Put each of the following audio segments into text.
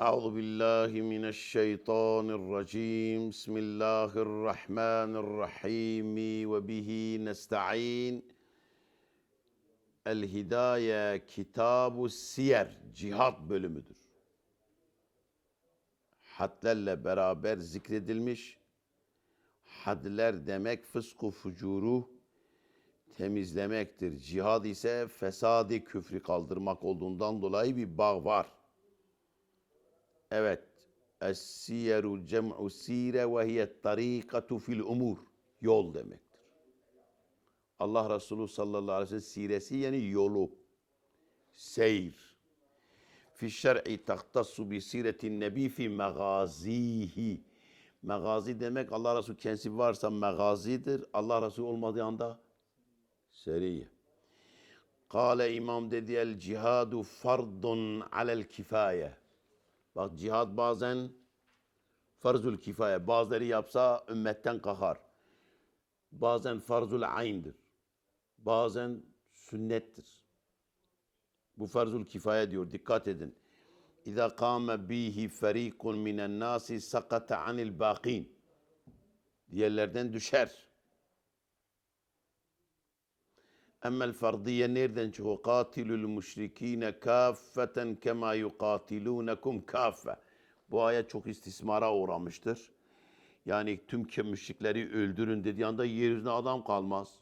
أعوذ بالله من الشيطان الرجيم بسم الله الرحمن الرحيم وبه نستعين El Hidaye Kitabu Siyer Cihat bölümüdür. Hadlerle beraber zikredilmiş. Hadler demek fısku fucuru temizlemektir. Cihad ise fesadi küfrü kaldırmak olduğundan dolayı bir bağ var. Evet. Es-siyeru cem'u sire ve hiye tarikatu fil umur. Yol demektir. Allah Resulü sallallahu aleyhi ve sellem siresi yani yolu. Seyir. Fi şer'i tahtassu bi siretin nebi fi megazihi. Megazi demek Allah Resulü kendisi varsa megazidir. Allah Resulü olmadığı anda seriye. Kale imam dedi el cihadu fardun alel kifaye. Bak cihad bazen farzul kifaye. Bazıları yapsa ümmetten kahar. Bazen farzul ayn'dir. Bazen sünnettir. Bu farzul kifaye diyor. Dikkat edin. İza kâme bihi ferîkun minen nâsi sakata anil bâkîn. Diğerlerden düşer. Emmel fardiye nereden çıkıyor? Katilul müşrikine kaffeten kema yuqatilunekum kaffe. Bu ayet çok istismara uğramıştır. Yani tüm müşrikleri öldürün dediği anda yeryüzüne adam kalmaz.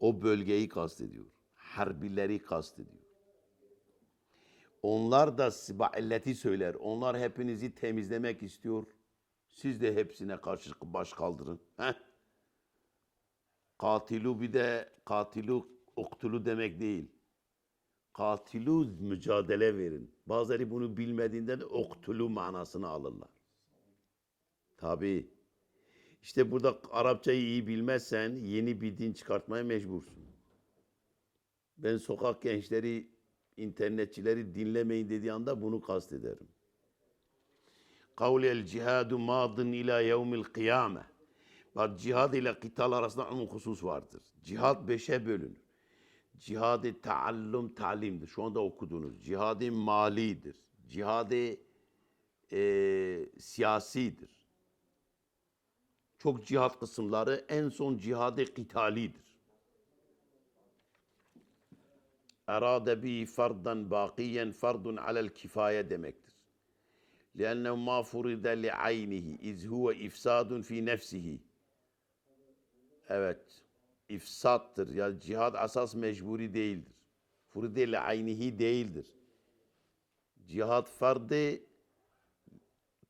O bölgeyi kastediyor. Harbileri kastediyor. Onlar da siballeti söyler. Onlar hepinizi temizlemek istiyor. Siz de hepsine karşı baş kaldırın. Heh. Katilu bir de katilu uktulu demek değil. Katilu mücadele verin. Bazıları bunu bilmediğinden uktulu manasını alırlar. Tabi. İşte burada Arapçayı iyi bilmezsen yeni bir din çıkartmaya mecbursun. Ben sokak gençleri, internetçileri dinlemeyin dediği anda bunu kastederim. Kavli el cihadu madın ila yevmil kıyame. Bak cihad ile kıtal arasında umum husus vardır. Cihad beşe bölünür. Cihad-ı taallum talimdir. Şu anda okudunuz. Cihad-ı malidir. Cihad-ı eee, siyasidir. Çok cihat kısımları en son cihad-ı kıtalidir. Erade bi fardan bakiyen fardun alel kifaye demektir. لأنه ما فرض لعينه إذ هو إفساد في نفسه Evet. ifsattır. Yani cihad asas mecburi değildir. Furde ile aynihi değildir. Cihad fardı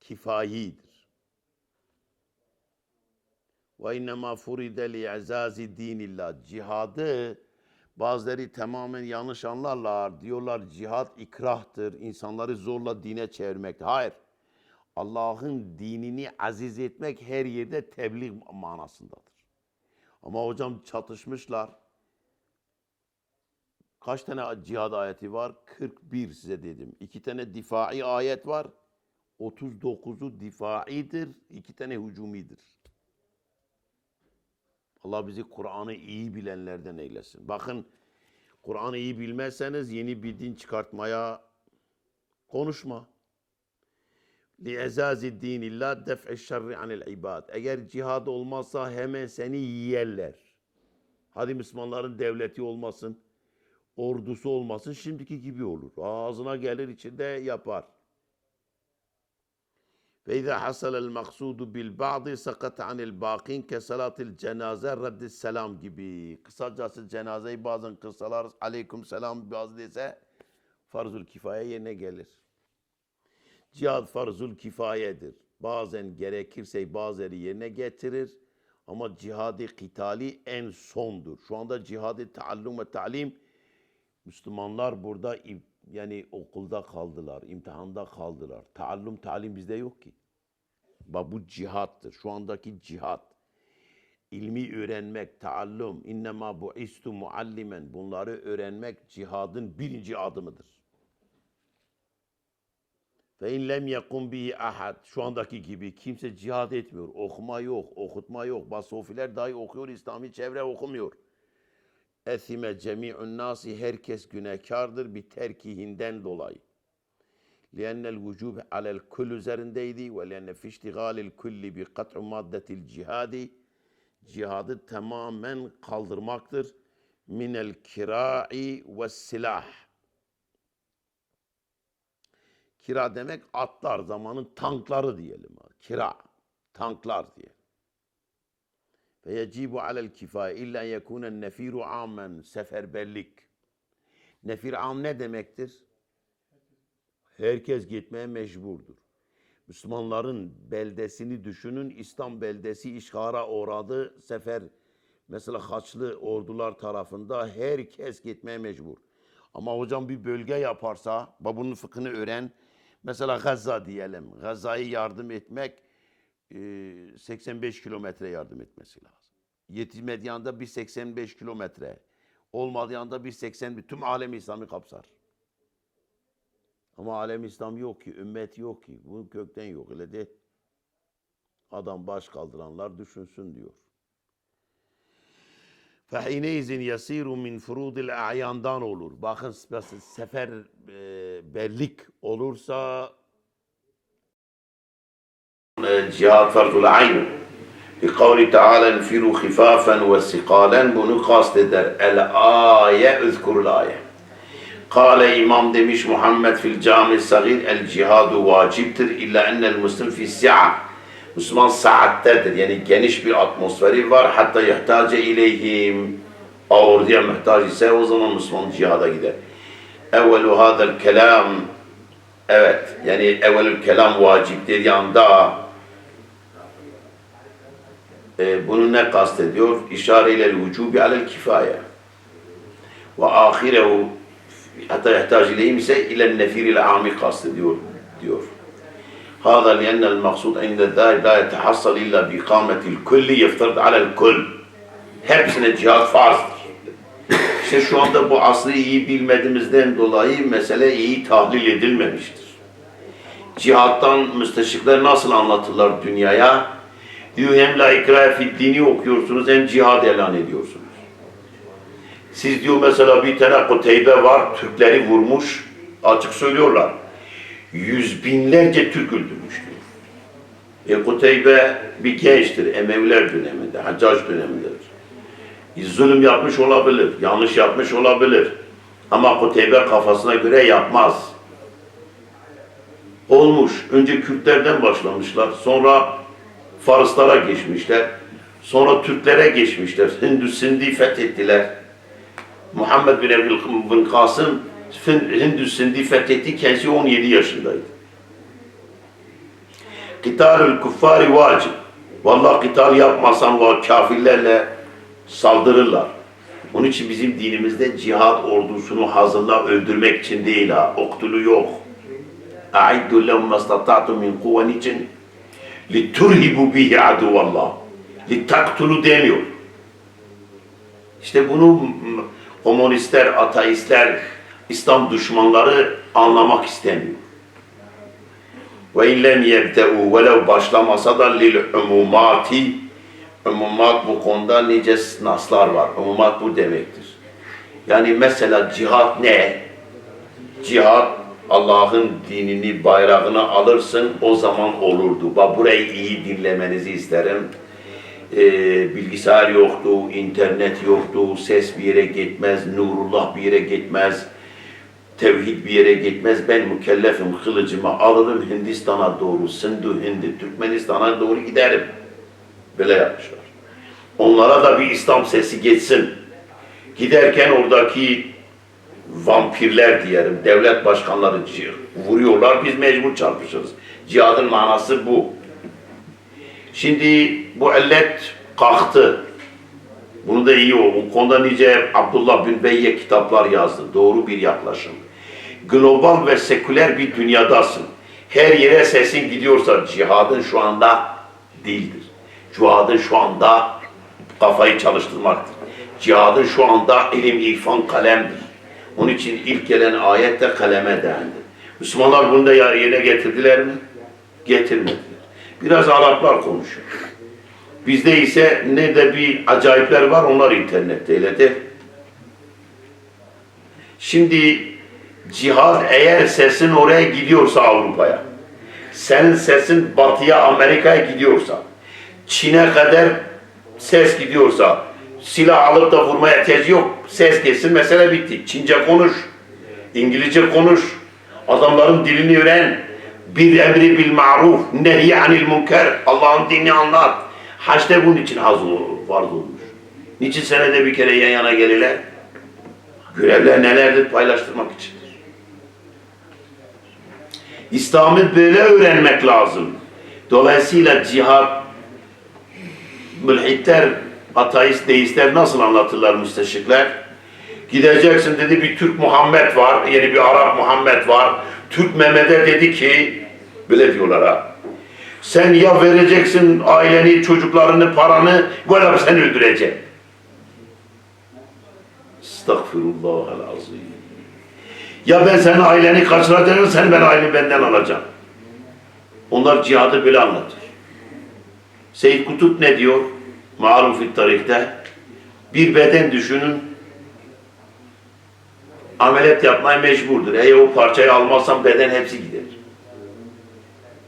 kifayidir. Ve innema furide li azazi dinillah. Cihadı bazıları tamamen yanlış anlarlar. Diyorlar cihad ikrahtır. insanları zorla dine çevirmektir. Hayır. Allah'ın dinini aziz etmek her yerde tebliğ manasındadır. Ama hocam çatışmışlar. Kaç tane cihad ayeti var? 41 size dedim. İki tane difai ayet var. 39'u difaidir. iki tane hücumidir. Allah bizi Kur'an'ı iyi bilenlerden eylesin. Bakın Kur'an'ı iyi bilmezseniz yeni bir din çıkartmaya konuşma. لِعَزَازِ الدِّينِ اللّٰهِ دَفْعِ الشَّرِّ عَنِ الْعِبَادِ Eğer cihad olmazsa hemen seni yiyerler. Hadi Müslümanların devleti olmasın, ordusu olmasın, şimdiki gibi olur. Ağzına gelir içinde yapar. فَاِذَا حَصَلَ الْمَقْصُودُ بِالْبَعْضِ سَقَطَ عَنِ الْبَاقِينَ كَسَلَاتِ الْجَنَازَ رَدِّ selam gibi. Kısacası cenazeyi bazen kılsalar aleyküm selam bazı dese farzul kifaye yerine gelir. Cihad farzul kifayedir. Bazen gerekirse bazıları yerine getirir. Ama cihadı kitali en sondur. Şu anda cihadı taallum ve talim Müslümanlar burada yani okulda kaldılar, imtihanda kaldılar. Taallum talim bizde yok ki. Bak bu cihattır. Şu andaki cihat. İlmi öğrenmek, taallum, innema bu'istu muallimen. Bunları öğrenmek cihadın birinci adımıdır. Ve in lem yekun bi ahad. Şu andaki gibi kimse cihad etmiyor. Okuma yok, okutma yok. Basofiler dahi okuyor, İslami çevre okumuyor. Esime cemi'un nasi herkes günahkardır bir terkihinden dolayı. Liennel vücub alel kul üzerindeydi ve lienne fiştigalil kulli bi kat'u maddetil cihadi. Cihadı tamamen kaldırmaktır. Minel kira'i ve silah Kira demek atlar zamanın tankları diyelim. Kira, tanklar diye. Ve yecibu alel kifaye illa yekûnen nefiru amen seferberlik. Nefir am ne demektir? Herkes gitmeye mecburdur. Müslümanların beldesini düşünün. İslam beldesi işgara uğradı. Sefer mesela Haçlı ordular tarafında herkes gitmeye mecbur. Ama hocam bir bölge yaparsa, babunun fıkhını öğren. Mesela Gazza diyelim. Gazze'ye yardım etmek e, 85 kilometre yardım etmesi lazım. Yetişmediği anda bir 85 kilometre. Olmadığı anda bir 80 tüm alemi İslam'ı kapsar. Ama alem İslam yok ki, ümmet yok ki. Bu kökten yok öyle de. Adam baş kaldıranlar düşünsün diyor. Fehineyzin yasiru min furudil a'yandan olur. Bakın sefer bellik olursa cihat farzul ayn. Bi kavli Teala enfiru khifafen ve sikalen bunu kasteder. El aye üzkurul aye. Kale imam demiş Muhammed fil cami sagir el cihadu vaciptir illa ennel muslim fi si'a. Müslüman saattedir yani geniş bir atmosferi var hatta yahtace ileyhim. Orduya muhtaç ise o zaman Müslüman cihada gider. Evvelu hadel kelam Evet yani evvelül kelam vaciptir yanda e, bunu ne kastediyor? İşareyle vücubi alel kifaye ve ahirehu hatta yahtac ileyhim ise ile nefiril ami kastediyor diyor. هذا لأن المقصود عند ذلك لا يتحصل إلا بإقامة الكل يفترض على الكل. Hepsine cihat farzdır. İşte şu anda bu aslı iyi bilmediğimizden dolayı mesele iyi tahlil edilmemiştir. Cihattan müsteşrikler nasıl anlatırlar dünyaya? Diyor hem la ikrahe fid dini okuyorsunuz hem cihad elan ediyorsunuz. Siz diyor mesela bir tane Kuteybe var, Türkleri vurmuş, açık söylüyorlar. Yüz binlerce Türk öldürmüş diyor. E Kuteybe bir gençtir, Emeviler döneminde, Haccac dönemindedir. E, Zulüm yapmış olabilir, yanlış yapmış olabilir. Ama Kuteybe kafasına göre yapmaz. Olmuş, önce Kürtlerden başlamışlar, sonra Farslara geçmişler, sonra Türklere geçmişler, Hindü Sindi fethettiler. Muhammed bin Ebil bin Kasım Hindü Sindi fethetti. Kendisi 17 yaşındaydı. Kitalül kuffari vacip. Vallahi kital yapmasan kafirlerle saldırırlar. Onun için bizim dinimizde cihad ordusunu hazırla öldürmek için değil ha. Oktulu yok. A'iddu lehum mastata'tum min kuvven için liturhibu bihi aduvallah. Litaktulu demiyor. İşte bunu komünistler, ateistler, İslam düşmanları anlamak istemiyor. Ve illem yebte'u velev başlamasa da lil umumati umumat bu konuda nice naslar var. Umumat bu demektir. Yani mesela cihat ne? Cihat Allah'ın dinini, bayrağını alırsın o zaman olurdu. Bak burayı iyi dinlemenizi isterim e, bilgisayar yoktu, internet yoktu, ses bir yere gitmez, nurullah bir yere gitmez, tevhid bir yere gitmez. Ben mükellefim, kılıcımı alırım Hindistan'a doğru, Sindhu Hindi, Türkmenistan'a doğru giderim. Böyle yapmışlar. Onlara da bir İslam sesi geçsin. Giderken oradaki vampirler diyelim, devlet başkanları vuruyorlar, biz mecbur çarpışırız. Cihadın manası bu. Şimdi bu ellet kalktı. Bunu da iyi o. Bu konuda nice Abdullah bin Beyye kitaplar yazdı. Doğru bir yaklaşım. Global ve seküler bir dünyadasın. Her yere sesin gidiyorsa cihadın şu anda değildir. Cihadın şu anda kafayı çalıştırmaktır. Cihadın şu anda ilim, irfan, kalemdir. Onun için ilk gelen ayette kaleme değindi. Müslümanlar bunu da yerine getirdiler mi? Getirmediler. Biraz Araplar konuşuyor. Bizde ise ne de bir acayipler var onlar internette öyle de. Şimdi Cihad eğer sesin oraya gidiyorsa Avrupa'ya, senin sesin batıya Amerika'ya gidiyorsa, Çin'e kadar ses gidiyorsa, silah alıp da vurmaya ihtiyacı yok. Ses gelsin mesele bitti. Çince konuş, İngilizce konuş, adamların dilini öğren. Bir emri bil maruf, nehy anil münker. Allah'ın dinini anlat. Haçta bunun için az olur, farz olmuş. Niçin senede bir kere yan yana gelirler? Görevler nelerdir paylaştırmak içindir. İslam'ı böyle öğrenmek lazım. Dolayısıyla cihat, mülhitler, ateist, deistler nasıl anlatırlar müsteşrikler? Gideceksin dedi bir Türk Muhammed var, yeni bir Arap Muhammed var. Türk Mehmet'e dedi ki, böyle diyorlar ha. Sen ya vereceksin aileni, çocuklarını, paranı, veya seni öldürecek. Estağfirullahal azim. Ya ben senin aileni kaçıracağım, sen ben aileni benden alacağım. Onlar cihadı böyle anlatır. Seyyid Kutup ne diyor? Marufit tarihte. Bir beden düşünün. Ameliyat yapmaya mecburdur. Eğer o parçayı almazsam beden hepsi gider.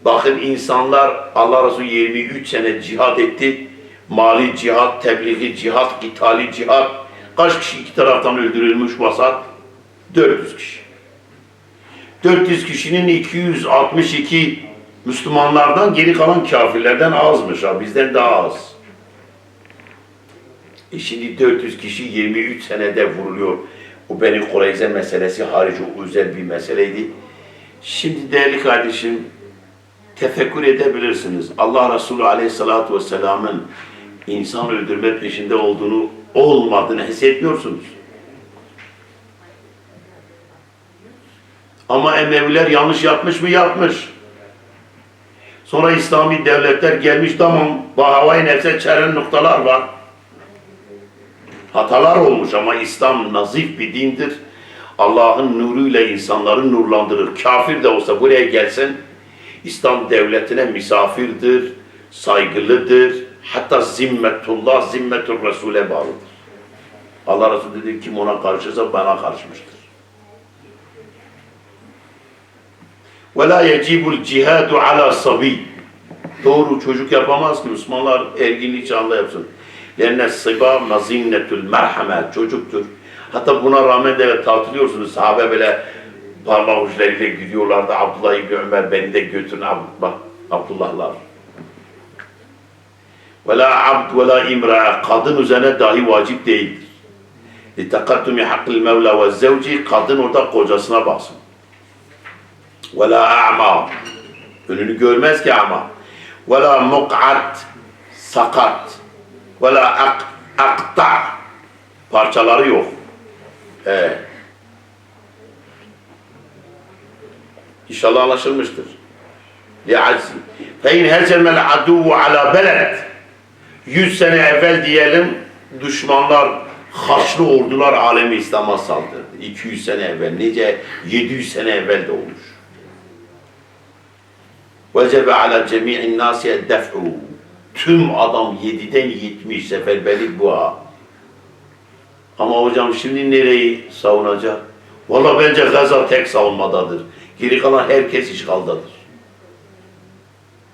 Bakın insanlar Allah Resulü 23 sene cihat etti. Mali cihat, tebliği cihat, ithali cihat. Kaç kişi iki taraftan öldürülmüş vasat? 400 kişi. 400 kişinin 262 Müslümanlardan geri kalan kafirlerden azmış ha. Bizden daha az. E şimdi 400 kişi 23 senede vuruluyor. O Beni Kureyze meselesi harici özel bir meseleydi. Şimdi değerli kardeşim tefekkür edebilirsiniz. Allah Resulü Aleyhisselatü Vesselam'ın insan öldürme peşinde olduğunu olmadığını hissetmiyorsunuz. Ama Emeviler yanlış yapmış mı? Yapmış. Sonra İslami devletler gelmiş tamam. Bahavai nefse çeren noktalar var. Hatalar olmuş ama İslam nazif bir dindir. Allah'ın nuruyla insanları nurlandırır. Kafir de olsa buraya gelsin, İslam devletine misafirdir, saygılıdır. Hatta zimmetullah, zimmetur Resul'e bağlıdır. Allah Resulü dedi kim ona karşıysa bana karşımıştır. وَلَا يَجِبُ الْجِهَادُ عَلَى صَبِيٍّ Doğru çocuk yapamaz ki Müslümanlar erginlik çağında yapsın. Lenne sıba mazinnetul merhame çocuktur. Hatta buna rağmen de tartılıyorsunuz. Sahabe böyle parmak uçlarıyla gidiyorlardı. Abdullah İbni Ömer beni de götürün Ab bak Abdullahlar. Ve la abd ve la imra kadın üzerine dahi vacip değildir. لِتَقَدُّمِ حَقِّ الْمَوْلَى وَالزَّوْجِ Kadın orada kocasına baksın. Ve la a'ma önünü görmez ki ama. Ve la muk'at sakat. Ve la ak, akta parçaları yok. Ee, İnşallah anlaşılmıştır. Li'azzi. Fe in hecemel aduvu ala beled. Yüz sene evvel diyelim düşmanlar Haçlı ordular alemi İslam'a saldırdı. 200 sene evvel, nice 700 sene evvel de olmuş. Vecebe ala cemi'in nasiye def'u. Tüm adam 7'den 70 seferberlik bu. Ama hocam şimdi nereyi savunacak? Valla bence Gaza tek savunmadadır. Geri kalan herkes işgaldadır.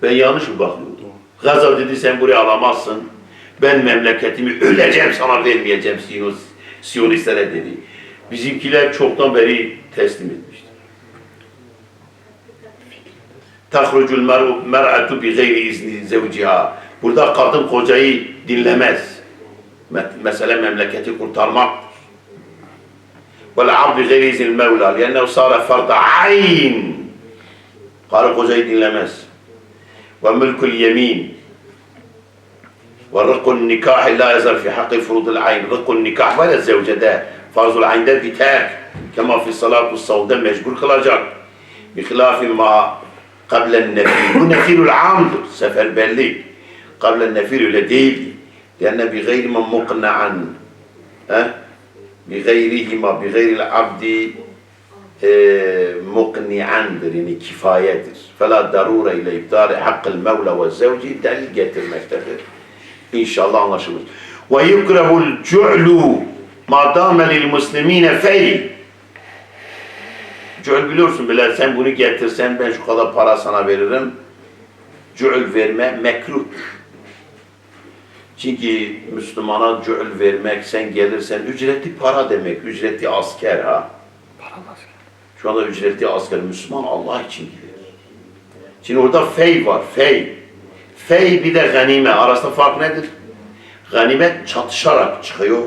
Ben yanlış mı bakıyorum? Gaza dedi sen buraya alamazsın. Ben memleketimi öleceğim sana vermeyeceğim Siyonist, Siyonistlere dedi. Bizimkiler çoktan beri teslim etmiştir. تخرج المرأة بغير إذن زوجها. بردا قاتل قوجاي دين لماس مثلا مملكة كورتارما. والعرض بغير إذن المولى لأنه صار فرض عين. قال قوجاي دين لماس وملك اليمين. ورق النكاح لا يزال في حق فروض العين. رق النكاح ولا الزوجة ده. فرض العين ده بتاك كما في الصلاة والصودة مجبور كلاجات بخلاف ما قبل النفير والنفير خير العامل سفر بالي قبل النفير لديلي لأن بغير بغيرهما مقنعا أه؟ بغيرهما بغير العبد آه، مقنعا يعني كفايات فلا ضرورة إلى إبطال حق المولى والزوج دلقة المكتب إن شاء الله الله شكرا ويكره الجعل ما دام للمسلمين فعل. Cü'ül biliyorsun bile sen bunu getirsen ben şu kadar para sana veririm. Cü'ül verme mekruh. Çünkü Müslümana cü'ül vermek sen gelirsen ücretli para demek. Ücretli asker ha. Şu anda ücretli asker Müslüman Allah için gider. Şimdi orada fey var, fey. Fey bir de ganime. Arasında fark nedir? Ganimet çatışarak çıkıyor.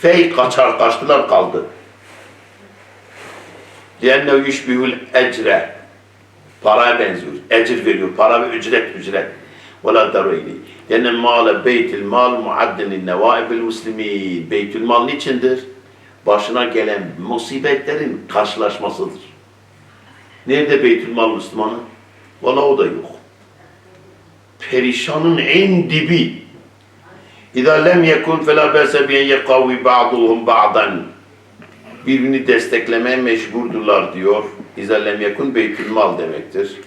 Fey kaçar, kaçtılar kaldı. لِيَنَّهُ يُشْبِهُ الْاَجْرَ Paraya benziyor. Ecir veriyor. Para ve ücret, ücret. وَلَا دَرَيْنِ لِيَنَّ الْمَالَ بَيْتِ الْمَالِ مُعَدِّنِ النَّوَائِبِ الْمُسْلِمِينَ Beytül mal niçindir? Başına gelen musibetlerin karşılaşmasıdır. Nerede Beytül mal Müslümanı? Valla o da yok. Perişanın en dibi. İza lem yekun fela bese biye yekavi ba'duhum ba'dan. Birbirini desteklemeye mecburdurlar diyor. İza lem yekun beytül mal demektir.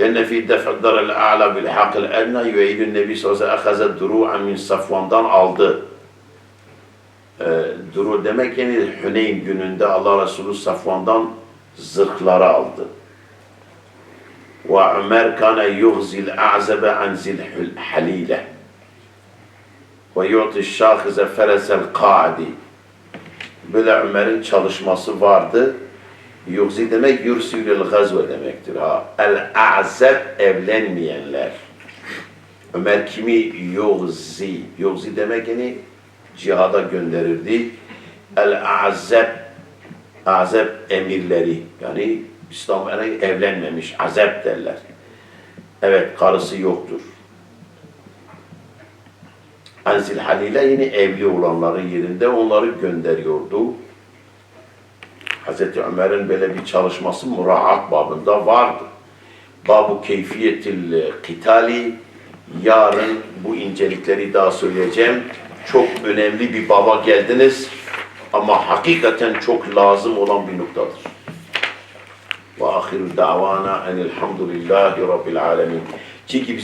Lenne fi def'dar el a'la bil hakil edna yüeydün nebi sallallahu aleyhi ve sellem duru'an min safvandan aldı. Ee, duru demek yani Hüneyn gününde Allah Resulü Safvan'dan zırhları aldı. Ve Ömer kana yughzil a'zabe an zil halile. Ve yu'ti şahize feresel qa'di. Böyle Ömer'in çalışması vardı. Yughzi demek yursilül gazve demektir. Ha. El a'zeb evlenmeyenler. Ömer kimi yughzi? Yughzi demek yani cihada gönderirdi. El a'zeb azeb emirleri yani İslam evlenmemiş azep derler. Evet karısı yoktur. Anzil Halil'e yine evli olanların yerinde onları gönderiyordu. Hazreti Ömer'in böyle bir çalışması muraat babında vardı. Babu keyfiyetil kitali yarın bu incelikleri daha söyleyeceğim. Çok önemli bir baba geldiniz ama hakikaten çok lazım olan bir noktadır. Ve ahiru davana enelhamdülillahi rabbil alemin. Çünkü